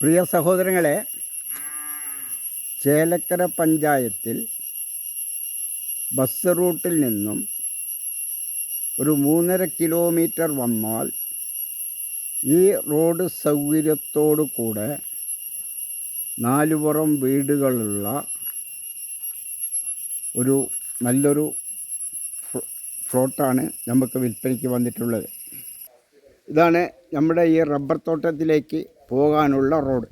പ്രിയ സഹോദരങ്ങളെ ചേലക്കര പഞ്ചായത്തിൽ ബസ് റൂട്ടിൽ നിന്നും ഒരു മൂന്നര കിലോമീറ്റർ വന്നാൽ ഈ റോഡ് സൗകര്യത്തോടു കൂടെ നാലുപുറം വീടുകളുള്ള ഒരു നല്ലൊരു ഫ്ലോ- ഫ്ലോട്ടാണ് നമുക്ക് വിൽപ്പനയ്ക്ക് വന്നിട്ടുള്ളത്. ഇതാണ് നമ്മുടെ ഈ റബ്ബർ തോട്ടത്തിലേക്ക് പോകാനുള്ള റോഡ്.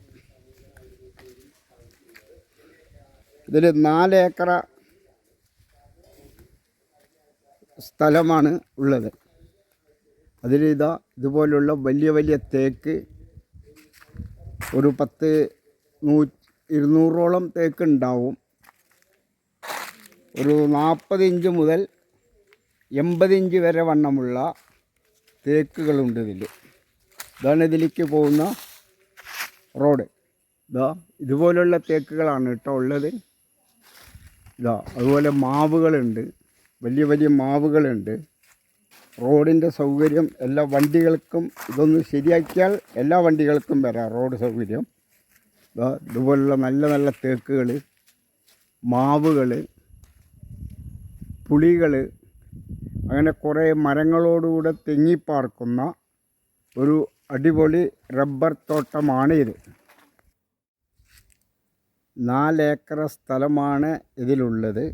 ഇതിൽ നാല് ഏക്കർ സ്ഥലമാണ് ഉള്ളത്. അതിൽ ഇതാ ഇതുപോലുള്ള വലിയ വലിയ തേക്ക് ഒരു പത്ത് നൂ ഇരുന്നൂറോളം തേക്ക് ഉണ്ടാവും. ഒരു നാൽപ്പത് ഇഞ്ച് മുതൽ എൺപത് ഇഞ്ച് വരെ വണ്ണമുള്ള തേക്കുകളുണ്ട് ഇതിൽ. ഇതാണ് ഇതിലേക്ക് പോകുന്ന റോഡ്. ഇതാ ഇതുപോലുള്ള തേക്കുകളാണ് കേട്ടോ ഉള്ളത്. ഇതാ അതുപോലെ മാവുകളുണ്ട്. വലിയ വലിയ മാവുകളുണ്ട്. റോഡിന്റെ സൗകര്യം എല്ലാ വണ്ടികൾക്കും ഇതൊന്ന് ശരിയാക്കിയാൽ എല്ലാ വണ്ടികൾക്കും വരാം റോഡ് സൗകര്യം. ഇതാ ഇതുപോലുള്ള നല്ല നല്ല തേക്കുകൾ മാവുകൾ പുളികൾ അങ്ങനെ കുറേ മരങ്ങളോടുകൂടെ തെങ്ങിപ്പാർക്കുന്ന ഒരു അടിപൊളി റബ്ബർ തോട്ടമാണ് ഇത്. നാലേക്കർ സ്ഥലമാണ് ഇതിലുള്ളത്.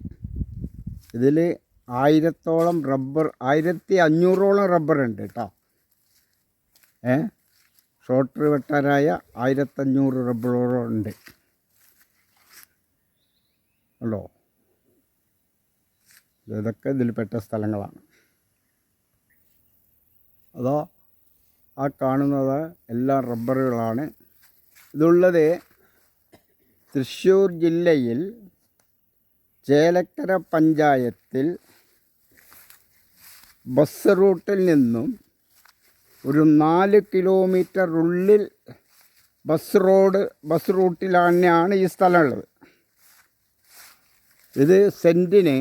ഇതിൽ ആയിരത്തോളം റബ്ബർ ആയിരത്തി അഞ്ഞൂറോളം റബ്ബർ ഉണ്ട് കേട്ടോ. ഏ? ഷോർട്ടർ വെട്ടാരായ ആയിരത്തഞ്ഞൂറ് റബ്ബറോളം ഉണ്ട്. ഉണ്ടോ? ഇതൊക്കെ ഇതിൽപ്പെട്ട സ്ഥലങ്ങളാണ്. അതോ ആ കാണുന്നത് എല്ലാം റബ്ബറുകളാണ്. ഇതുള്ളത് തൃശ്ശൂർ ജില്ലയിൽ ചേലക്കര പഞ്ചായത്തിൽ ബസ് റൂട്ടിൽ നിന്നും ഒരു നാല് കിലോമീറ്റർ ഉള്ളിൽ ബസ് റോഡ് ബസ് റൂട്ടിലാണ് ഈ സ്ഥലമുള്ളത്. ഇത് സെന്റിന്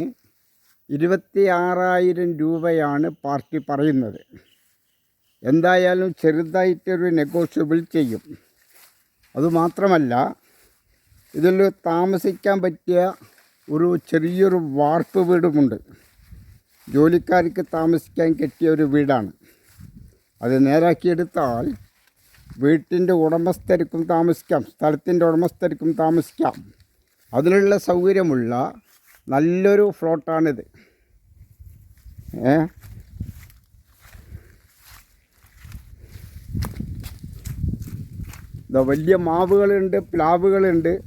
ഇരുപത്തി ആറായിരം രൂപയാണ് പാർട്ടി പറയുന്നത്. എന്തായാലും ചെറുതായിട്ടൊരു നെഗോഷ്യബിൾ ചെയ്യും. അതുമാത്രമല്ല ഇതിൽ താമസിക്കാൻ പറ്റിയ ഒരു ചെറിയൊരു വാർപ്പ് വീടുമുണ്ട്. ജോലിക്കാർക്ക് താമസിക്കാൻ കിട്ടിയ ഒരു വീടാണ്. അത് നേരാക്കിയെടുത്താൽ വീട്ടിന്റെ ഉടമസ്ഥർക്കും താമസിക്കാം സ്ഥലത്തിന്റെ ഉടമസ്ഥർക്കും താമസിക്കാം. അതിനുള്ള സൗകര്യമുള്ള നല്ലൊരു ഫ്ലോട്ടാണിത്. ഏ? വലിയ മാവുകളുണ്ട് പ്ലാവുകളുണ്ട്.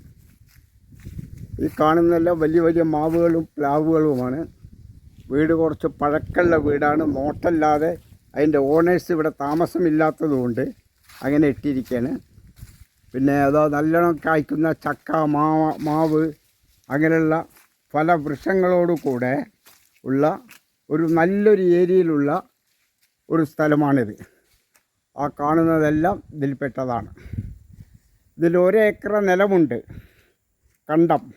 ഈ കാണുന്നെല്ലാം വലിയ വലിയ മാവുകളും പ്ലാവുകളുമാണ്. വീട് കുറച്ച് പഴക്കമുള്ള വീടാണ്. നോട്ടല്ലാതെ അതിന്റെ ഓണേഴ്സ് ഇവിടെ താമസമില്ലാത്തതുകൊണ്ട് അങ്ങനെ ഇട്ടിരിക്കുകയാണ് പിന്നെ അതോ നല്ലോണം കായ്ക്കുന്ന ചക്ക മാവ മാവ് അങ്ങനെയുള്ള പല വൃക്ഷങ്ങളോടുകൂടെ ഉള്ള ഒരു നല്ലൊരു ഏരിയയിലുള്ള ഒരു സ്ഥലമാണിത്. ആ കാണുന്നതെല്ലാം ഇതിൽപ്പെട്ടതാണ്. ഇതിൽ ഒരേക്കർ നിലമുണ്ട്. കണ്ടം.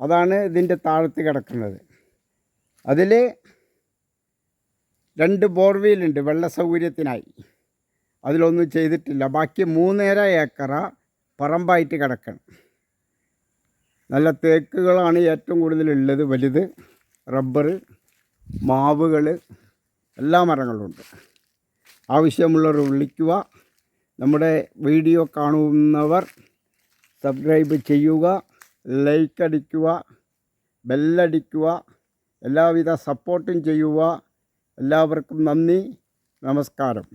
അതാണ് ഇതിന്റെ താഴത്ത് കിടക്കുന്നത്. അതിൽ രണ്ട് ബോർവീലുണ്ട് വെള്ള സൗകര്യത്തിനായി. അതിലൊന്നും ചെയ്തിട്ടില്ല. ബാക്കി മൂന്നര ഏക്കറ പറമ്പായിട്ട് കിടക്കണം. നല്ല തേക്കുകളാണ് ഏറ്റവും കൂടുതലുള്ളത്. വലുത് റബ്ബർ മാവുകൾ എല്ലാ മരങ്ങളുണ്ട്. ആവശ്യമുള്ളവർ വിളിക്കുക. നമ്മുടെ വീഡിയോ കാണുന്നവർ സബ്സ്ക്രൈബ് ചെയ്യുക ലൈക്ക് അടിക്കുക ബെല്ലടിക്കുക എല്ലാവിധ സപ്പോർട്ടും ചെയ്യുക. എല്ലാവർക്കും നന്ദി നമസ്കാരം.